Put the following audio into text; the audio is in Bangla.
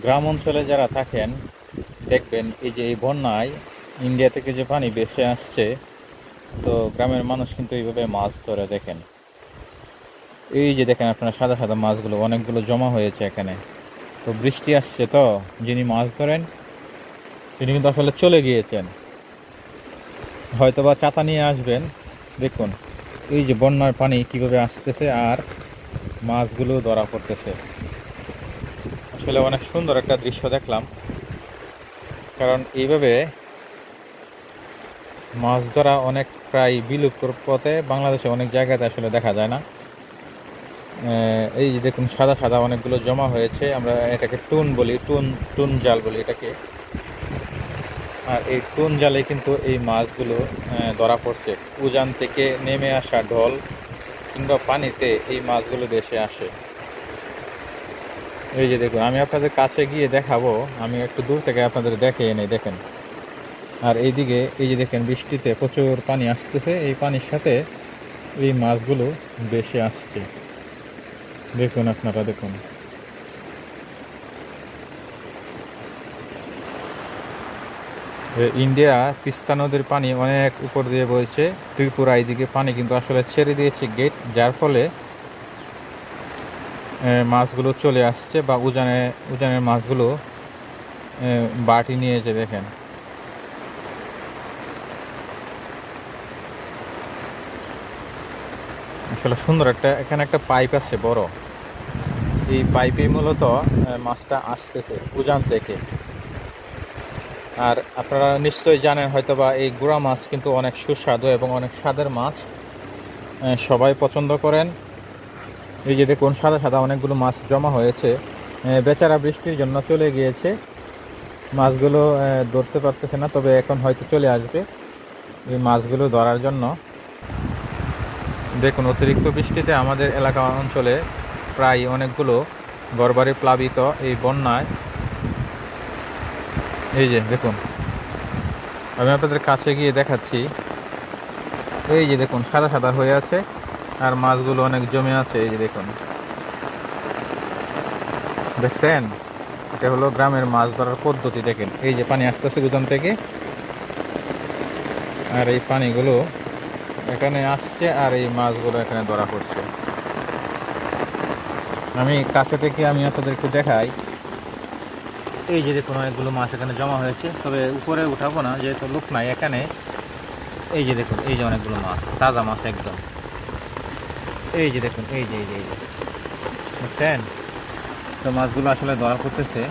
গ্রাম অঞ্চলে যারা থাকেন, দেখবেন এই যে এই বন্যায় ইন্ডিয়া থেকে যে পানি ভেসে আসছে, তো গ্রামের মানুষ কিন্তু এইভাবে মাছ ধরে দেখেন। এই যে দেখেন আপনারা সাদা সাদা মাছগুলো, অনেকগুলো জমা হয়েছে এখানে। তো বৃষ্টি আসছে তো, যিনি মাছ ধরেন, তিনি কিন্তু আসলে চলে গিয়েছেন। হয়তো বা চাতা নিয়ে আসবেন। দেখুন, এই যে বন্যার পানি কীভাবে আসতেছে আর মাছগুলো ধরা পড়তেছে। আসলে অনেক সুন্দর একটা দৃশ্য দেখলাম। কারণ এইভাবে মাছ ধরা অনেক প্রায় বিলুপ্তর পথে বাংলাদেশে অনেক জায়গাতে আসলে দেখা যায় না। এই যে দেখুন, সাদা সাদা অনেকগুলো জমা হয়েছে। আমরা এটাকে টুন বলি, টুন টুন জাল বলি এটাকে। আর এই টুন জালে কিন্তু এই মাছগুলো ধরা পড়ছে। উজান থেকে নেমে আসা ঢল কিংবা পানিতে এই মাছগুলো দেশে আসে। এই যে দেখুন, আমি আপনাদের কাছে গিয়ে দেখাবো, আমি একটু দূর থেকে আপনাদের দেখে এনে দেখেন। আর এইদিকে, এই যে দেখেন, বৃষ্টিতে প্রচুর পানি আসতেছে, এই পানির সাথে এই মাছগুলো বেশি আসছে। দেখুন আপনারা, দেখুন। ইন্ডিয়া তিস্তা নদীর পানি অনেক উপর দিয়ে বইছে, ত্রিপুরা এইদিকে পানি কিন্তু আসলে ছেড়ে দিয়েছে গেট যার ফলে মাছগুলো চলে আসছে বা উজানে, উজানের মাছগুলো বাটি নিয়ে যে দেখেন। আসলে সুন্দর একটা, এখানে একটা পাইপ আছে বড়। এই পাইপে মূলত মাছটা আসতেছে উজান থেকে। আর আপনারা নিশ্চয়ই জানেন হয়তোবা এই গুড়া মাছ কিন্তু অনেক সুস্বাদু এবং অনেক স্বাদের মাছ। সবাই পছন্দ করেন। এই যে দেখুন, সাদা সাদা অনেকগুলো মাছ জমা হয়েছে। বেচারা বৃষ্টির জন্য চলে গিয়েছে। মাছগুলো ধরতে পারতেছে না, তবে এখন হয়তো চলে আসবে এই মাছগুলো ধরার জন্য। দেখুন, অতিরিক্ত বৃষ্টিতে আমাদের এলাকা অঞ্চলে প্রায় অনেকগুলো ঘরবাড়ি প্লাবিত এই বন্যায়। এই যে দেখুন, আমি আপনাদের কাছে গিয়ে দেখাচ্ছি। এই যে দেখুন, সাদা সাদা হয়ে আছে। আর মাছগুলো অনেক জমে আছে, এই যে দেখুন। দেখছেন? এটা হলো গ্রামের মাছ ধরার পদ্ধতি, দেখেন। এই যে পানি আসতেছে গুদাম থেকে, আর এই পানিগুলো এখানে আসছে আর এই মাছগুলো এখানে ধরা পড়ছে। আমি কাছে থেকে, আমি আপনাদের একটু দেখাই। এই যে দেখুন, অনেকগুলো মাছ এখানে জমা হয়েছে। তবে উপরে উঠাবো না, যেহেতু লোক নাই এখানে। এই যে দেখুন, এই যে অনেকগুলো মাছ, তাজা মাছ একদম। এই যে দেখুন এই যে এই যে এই বুঝছেন? তো মাছগুলো আসলে ধরা পড়তেছে